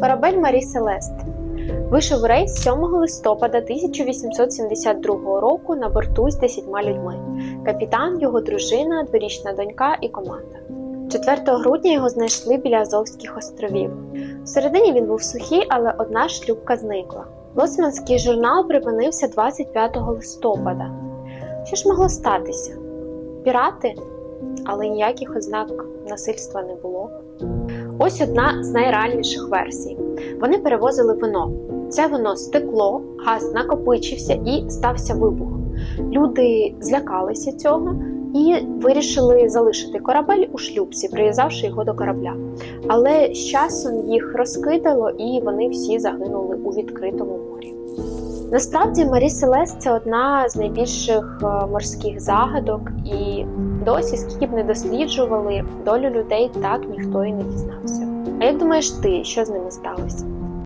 Корабель Марі Селест вийшов рейс 7 листопада 1872 року на борту з 10 людьми. Капітан, його дружина, дворічна донька і команда. 4 грудня його знайшли біля Азовських островів. Всередині він був сухий, але одна шлюпка зникла. Лоцманський журнал припинився 25 листопада. Що ж могло статися? Пірати? Але ніяких ознак насильства не було. Ось одна з найреальніших версій. Вони перевозили вино. Це вино стекло, газ накопичився і стався вибух. Люди злякалися цього і вирішили залишити корабель у шлюбці, прив'язавши його до корабля. Але з часом їх розкидало і вони всі загинули у відкритому морі. Насправді Марі Селес це одна з найбільших е, морських загадок, і досі, скільки б не досліджували долю людей, так ніхто і не дізнався. А як думаєш ти, що з ними сталося?